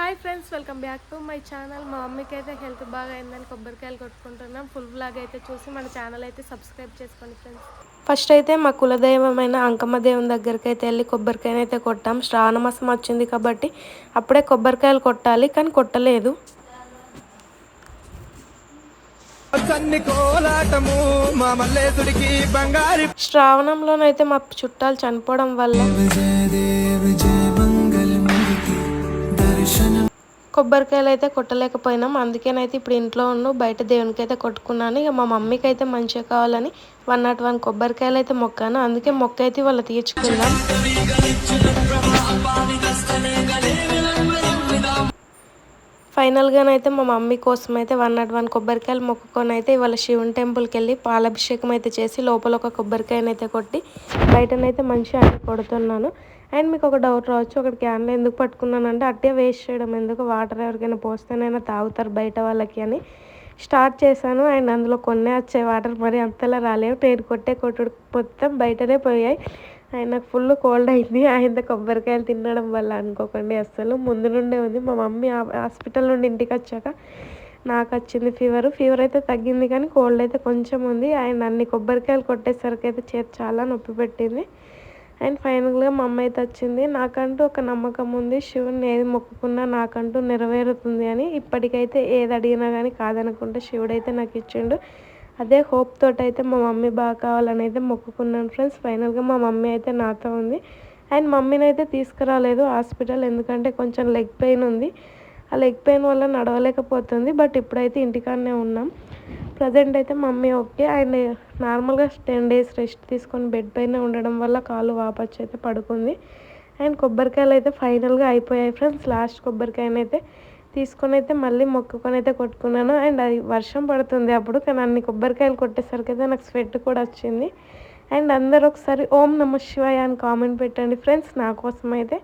Hi friends welcome back to my channel మా మమ్మీకి అయితే హెల్త్ బాగా అయిందని కొబ్బరికాయలు కొట్టుకుంటున్నాం. ఫుల్ బ్లాగ్ అయితే చూసి మన ఛానల్ అయితే సబ్స్క్రైబ్ చేసుకోండి ఫ్రెండ్స్ ఫస్ట్ అయితే మా కులదైవమైన అంకమ్మ దేవుని దగ్గరికి అయితే వెళ్ళి కొబ్బరికాయని అయితే కొట్టాం. శ్రావణ మాసం వచ్చింది కాబట్టి అప్పుడే కొబ్బరికాయలు కొట్టాలి కానీ కొట్టలేదు. శ్రావణంలోనైతే మా చుట్టాలు చనిపోవడం వల్ల కొబ్బరికాయలు అయితే కొట్టలేకపోయినాం. అందుకేనైతే ఇప్పుడు ఇంట్లో ఉన్న బయట దేవునికి అయితే కొట్టుకున్నాను. ఇక మా మమ్మీకి అయితే మంచిగా కావాలని వన్ నాట్ వన్ కొబ్బరికాయలు అయితే మొక్కాను. అందుకే మొక్క అయితే వాళ్ళు తీర్చుకున్నాం ఫైనల్గానైతే మా మమ్మీ కోసం అయితే వన్ నాట్ వన్ కొబ్బరికాయలు మొక్కుకొని అయితే ఇవాళ శివుని టెంపుల్కి వెళ్ళి పాలాభిషేకం అయితే చేసి లోపల ఒక కొబ్బరికాయనైతే కొట్టి బయటనైతే మంచిగా అన్ని కొడుతున్నాను. అండ్ మీకు ఒక డౌట్ రావచ్చు ఒక క్యాన్లో ఎందుకు పట్టుకున్నానంటే అట్టే వేస్ట్ చేయడం. ఎందుకు? వాటర్ ఎవరికైనా పోస్తేనైనా తాగుతారు బయట వాళ్ళకి అని స్టార్ట్ చేశాను. అండ్ అందులో కొన్నే వచ్చాయి వాటర్ మరి అంతలా రాలేవు. నేను కొట్టే కొట్టుడు మొత్తం బయటనే పోయాయి. ఆయన నాకు ఫుల్ కోల్డ్ అయింది. ఆయన కొబ్బరికాయలు తినడం వల్ల అనుకోకండి అస్సలు. ముందు నుండే ఉంది. మా మమ్మీ హాస్పిటల్ నుండి ఇంటికి వచ్చాక నాకు వచ్చింది ఫీవర్. ఫీవర్ అయితే తగ్గింది కానీ కోల్డ్ అయితే కొంచెం ఉంది. ఆయన అన్ని కొబ్బరికాయలు కొట్టేసరికి అయితే చేతి చాలా నొప్పి పెట్టింది. అండ్ ఫైనల్గా మా అమ్మ అయితే వచ్చింది. నాకంటూ ఒక నమ్మకం ఉంది. శివుడిని ఏది మొక్కుకున్నా నాకంటూ నెరవేరుతుంది అని ఇప్పటికైతే ఏది అడిగినా కానీ కాదనుకుంటే శివుడు అయితే నాకు ఇచ్చిండు. అదే హోప్ తోటి అయితే మా మమ్మీ బాగా కావాలని అయితే మొక్కుకున్నాను ఫ్రెండ్స్. ఫైనల్గా మా మమ్మీ అయితే నాతో ఉంది. అండ్ మమ్మీని అయితే తీసుకురాలేదు హాస్పిటల్ ఎందుకంటే కొంచెం లెగ్ పెయిన్ ఉంది. ఆ లెగ్ పెయిన్ వల్ల నడవలేకపోతుంది. బట్ ఇప్పుడైతే ఇంటికాడనే ఉన్నాం. ప్రజెంట్ అయితే మమ్మీ ఓకే. అండ్ నార్మల్గా టెన్ డేస్ రెస్ట్ తీసుకొని బెడ్ పైన ఉండడం వల్ల కాలు వాపచ్చు అయితే పడుకుంది. అండ్ కొబ్బరికాయలు అయితే ఫైనల్గా అయిపోయాయి ఫ్రెండ్స్. లాస్ట్ కొబ్బరికాయనైతే తీసుకొని అయితే మళ్ళీ మొక్కుకొని అయితే కొట్టుకున్నాను. అండ్ అది వర్షం పడుతుంది అప్పుడు కానీ అన్ని కొబ్బరికాయలు కొట్టేసరికి అయితే నాకు స్వెట్ కూడా వచ్చింది. అండ్ అందరు ఒకసారి ఓం నమ శివాయ అని కామెంట్ పెట్టండి ఫ్రెండ్స్. నా కోసం అయితే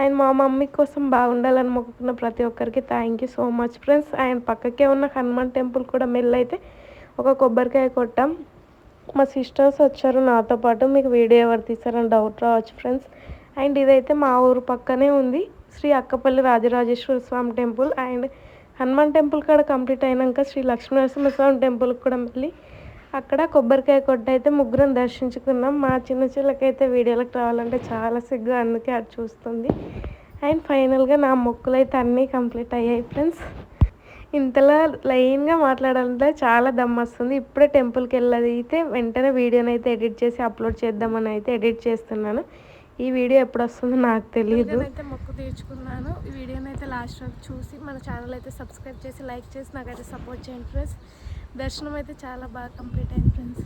అండ్ మా మమ్మీ కోసం బాగుండాలని మొక్కుకున్న ప్రతి ఒక్కరికి thank you so much friends and పక్కకే ఉన్న హనుమాన్ టెంపుల్ కూడా మెల్లైతే ఒక కొబ్బరికాయ కొట్టాం. మా సిస్టర్స్ వచ్చారు నాతో పాటు. మీకు వీడియో ఎవరు తీసారని డౌట్ రావచ్చు ఫ్రెండ్స్ అండ్ ఇదైతే మా ఊరు పక్కనే ఉంది. Sri Akkapalli Rajarajeshwara Swamy temple. And Hanuman temple కూడా కంప్లీట్ అయినాక శ్రీ లక్ష్మీనరసింహస్వామి టెంపుల్కి కూడా మళ్ళీ అక్కడ కొబ్బరికాయ కొట్టు అయితే ముగ్గురం దర్శించుకున్నాం. మా చిన్న చిల్లకైతే వీడియోలకు రావాలంటే చాలా సిగ్గు అందుకే అది చూస్తుంది. అండ్ ఫైనల్గా నా మొక్కులు అయితే అన్నీ కంప్లీట్ అయ్యాయి ఫ్రెండ్స్. ఇంతలా లైన్గా మాట్లాడాలంటే చాలా దమ్ వస్తుంది. ఇప్పుడే టెంపుల్కి వెళ్ళది అయితే వెంటనే వీడియోని అయితే ఎడిట్ చేసి అప్లోడ్ చేద్దామని అయితే ఎడిట్ చేస్తున్నాను. ఈ వీడియో ఎప్పుడు వస్తుందో నాకు తెలియదు అయితే మొక్కు తీర్చుకున్నాను. ఈ వీడియోని అయితే లాస్ట్ వరకు చూసి మన ఛానల్ అయితే సబ్స్క్రైబ్ చేసి లైక్ చేసి నాకైతే సపోర్ట్ చేయండి ఫ్రెండ్స్. దర్శనం అయితే చాలా బాగా కంప్లీట్ అయింది ఫ్రెండ్స్.